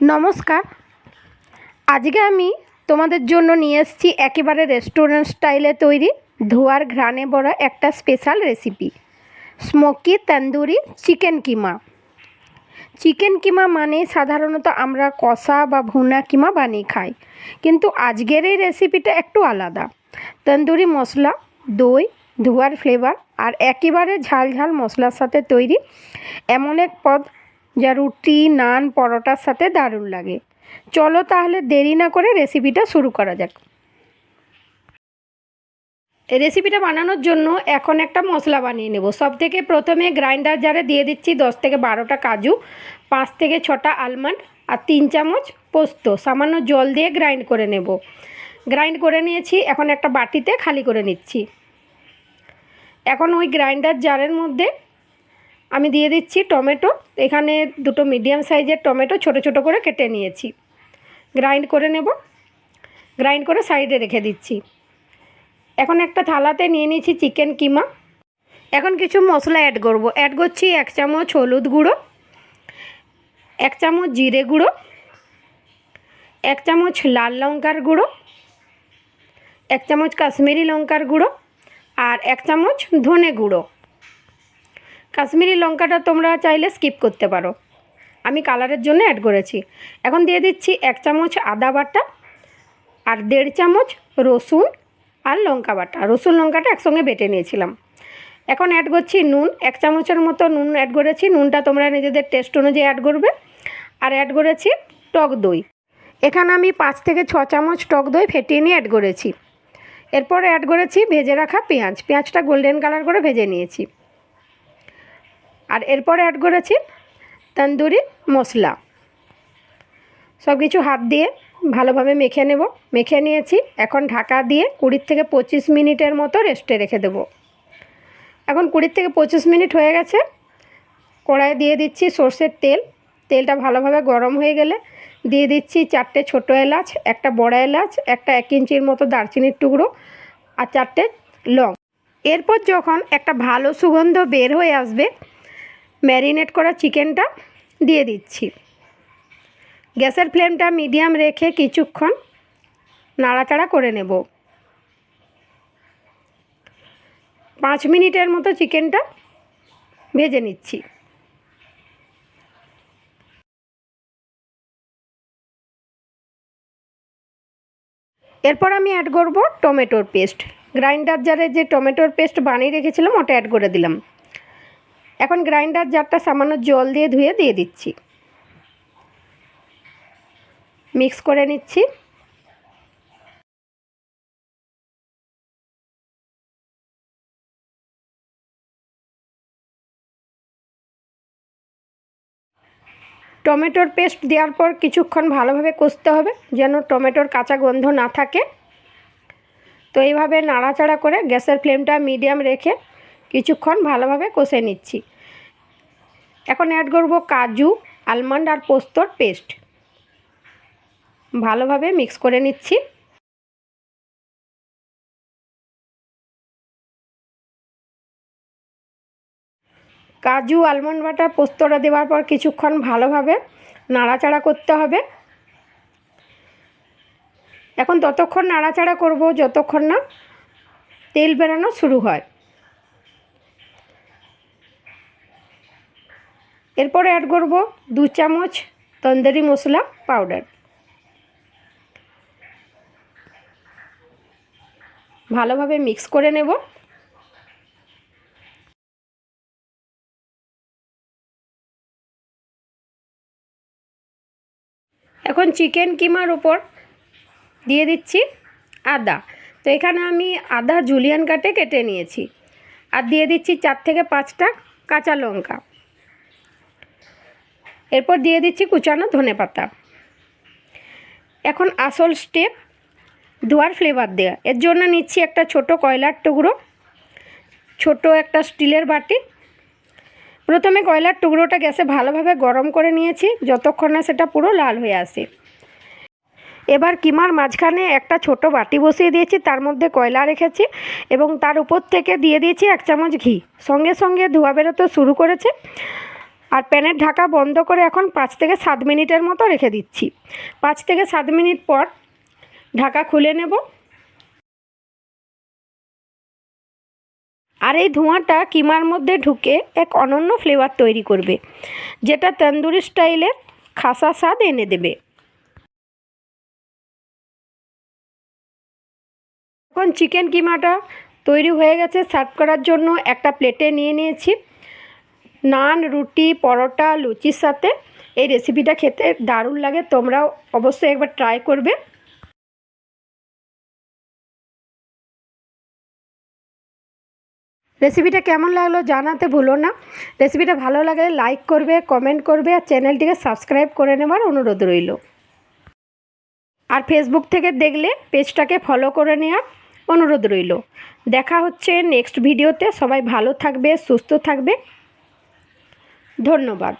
নমস্কার। আজকে আমি তোমাদের জন্য নিয়ে এসেছি একেবারে রেস্টুরেন্ট স্টাইলে তৈরি ধোয়ার ঘ্রাণে বড়া একটা special recipe smoky tandoori chicken keema chicken keema মানে সাধারণত আমরা কষা বা ভুনা কিমা বানিয়ে খাই। কিন্তু আজকের এই রেসিপিটা একটু আলাদা। তন্দুরি মশলা, দই, ধোয়ার ফ্লেভার আর একেবারে ঝাল ঝাল মশলার সাথে তৈরি এমন এক পদ যা রুটি, নান, পরোটার সাথে দারুণ লাগে। চলো তাহলে দেরি না করে রেসিপিটা শুরু করা যাক। রেসিপিটা বানানোর জন্য এখন একটা মশলা বানিয়ে নেব। সব থেকে প্রথমে গ্রাইন্ডার জারে দিয়ে দিচ্ছি দশ থেকে বারোটা কাজু, পাঁচ থেকে ছটা আলমন্ড আর তিন চামচ পোস্ত। সামান্য জল দিয়ে গ্রাইন্ড করে নেব। গ্রাইন্ড করে নিয়েছি, এখন একটা বাটিতে খালি করে নিচ্ছি। এখন ওই গ্রাইন্ডার জারের মধ্যে আমি দিয়ে দিচ্ছি টমেটো। এখানে দুটো মিডিয়াম সাইজের টমেটো ছোট ছোট করে কেটে নিয়েছি। গ্রাইন্ড করে নেব। গ্রাইন্ড করে সাইডে রেখে দিচ্ছি। এখন একটা থালাতে নিয়ে নিয়েছি চিকেন কিমা। এখন কিছু মশলা অ্যাড করব। অ্যাড করছি এক চামচ হলুদ গুঁড়ো, এক চামচ জিরে গুঁড়ো, এক চামচ লাল লঙ্কার গুঁড়ো, এক চামচ কাশ্মীরি লঙ্কার গুঁড়ো আর এক চামচ ধনে গুঁড়ো। কাশ্মীরি লঙ্কাটা তোমরা চাইলে স্কিপ করতে পারো। আমি কালারের জন্য অ্যাড করেছি। এখন দিয়ে দিচ্ছি এক চামচ আদা বাটা আর দেড় চামচ রসুন আর লঙ্কা বাটা। রসুন লঙ্কাটা একসঙ্গে বেটে নিয়েছিলাম। এখন অ্যাড করছি নুন। এক চামচের মতো নুন অ্যাড করেছি। নুনটা তোমরা নিজেদের টেস্ট অনুযায়ী অ্যাড করবে। আর অ্যাড করেছি টক দই। এখানে আমি পাঁচ থেকে ছ চামচ টক দই ফেটিয়ে নিয়ে অ্যাড করেছি। এরপর অ্যাড করেছি ভেজে রাখা পেঁয়াজ। পেঁয়াজটা গোল্ডেন কালার করে ভেজে নিয়েছি। আর এরপর অ্যাড করেছি তন্দুরি মশলা সব কিছু হাত দিয়ে ভালোভাবে মেখে নেব। মেখে নিয়েছি। এখন ঢাকা দিয়ে কুড়ির থেকে পঁচিশ মিনিটের মতো রেস্টে রেখে দেব। এখন কুড়ির থেকে পঁচিশ মিনিট হয়ে গেছে। কড়াইয়ে দিয়ে দিচ্ছি সর্ষের তেল। তেলটা ভালোভাবে গরম হয়ে গেলে দিয়ে দিচ্ছি চারটে ছোটো এলাচ, একটা বড় এলাচ, একটা এক ইঞ্চির মতো দারচিনির টুকরো আর চারটে লং। এরপর যখন একটা ভালো সুগন্ধ বের হয়ে আসবে ম্যারিনেট করা চিকেনটা দিয়ে দিচ্ছি। গ্যাসের ফ্লেমটা মিডিয়াম রেখে কিছুক্ষণ নাড়াচাড়া করে নেব। পাঁচ মিনিটের মতো চিকেনটা ভেজে নিচ্ছি। এরপর আমি অ্যাড করব টমেটোর পেস্ট। গ্রাইন্ডার জারে যে টমেটোর পেস্ট বানিয়ে রেখেছিলাম, ওটা অ্যাড করে দিলাম। এখন গ্রাইন্ডার জারটা সামান্য জল দিয়ে ধুয়ে দিয়ে দিচ্ছি। মিক্স করে নিচ্ছি। টমেটোর পেস্ট দেওয়ার পর কিছুক্ষণ ভালোভাবে কষতে হবে, যেন টমেটোর কাঁচা গন্ধ না থাকে। তো এইভাবে নাড়াচাড়া করে গ্যাসের ফ্লেমটা মিডিয়াম রেখে কিছুক্ষণ ভালোভাবে কষে নিচ্ছি। এখন অ্যাড করব কাজু আলমন্ড আর পোস্তর পেস্ট ভালোভাবে মিক্স করে নিচ্ছি। কাজু আলমন্ড বাটার পোস্তটা দেওয়ার পর কিছুক্ষণ ভালোভাবে নাড়াচাড়া করতে হবে। এখন ততক্ষণ নাড়াচাড়া করব, যতক্ষণ না তেল বেরানো শুরু হয়। এরপরে অ্যাড করব দু চামচ তন্দুরি মশলা পাউডার ভালোভাবে মিক্স করে নেব। এখন চিকেন কিমার উপর দিয়ে দিচ্ছি আদা। তো এখানে আমি আদা জুলিয়ান কাটে কেটে নিয়েছি। আর দিয়ে দিচ্ছি চার থেকে পাঁচটা কাঁচা লঙ্কা। এরপর দিয়ে দিচ্ছি কুচানো ধনে পাতা। এখন আসল স্টেপ ধোয়ার ফ্লেভার দেওয়া এর জন্য নিচ্ছি একটা ছোট কয়লার টুকরো, ছোট একটা স্টিলের বাটি। প্রথমে কয়লার টুকরোটা গ্যাসে ভালোভাবে গরম করে নিয়েছি, যতক্ষণ না সেটা পুরো লাল হয়ে আসে। এবার কিমার মাঝখানে একটা ছোট বাটি বসিয়ে দিয়েছি, তার মধ্যে কয়লা রেখেছি এবং তার উপর থেকে দিয়ে দিয়েছি এক চামচ ঘি। সঙ্গে সঙ্গে ধোয়া বেরোতে শুরু করেছে। আর প্যানের ঢাকা বন্ধ করে এখন পাঁচ থেকে সাত মিনিটের মতো রেখে দিচ্ছি। পাঁচ থেকে সাত মিনিট পর ঢাকা খুলে নেব। আর এই ধোঁয়াটা কিমার মধ্যে ঢুকে এক অনন্য ফ্লেভার তৈরি করবে, যেটা তন্দুরি স্টাইলের খাসা স্বাদ এনে দেবে। এখন চিকেন কিমাটা তৈরি হয়ে গেছে সার্ভ করার জন্য একটা প্লেটে নিয়ে নিয়েছি। নান, রুটি, পরোটা, লুচির সাথে এই রেসিপিটা খেতে দারুণ লাগে। তোমরাও অবশ্যই একবার ট্রাই করবে। রেসিপিটা কেমন লাগল জানাতে ভুলো না। রেসিপিটা ভালো লাগলে লাইক করবে কমেন্ট করবে আর চ্যানেলটিকে সাবস্ক্রাইব করে নেবার অনুরোধ রইল। আর ফেসবুক থেকে দেখলে পেজটাকে ফলো করে নেওয়ার অনুরোধ রইল। দেখা হচ্ছে নেক্সট ভিডিওতে সবাই ভালো থাকবে, সুস্থ থাকবে। ধন্যবাদ।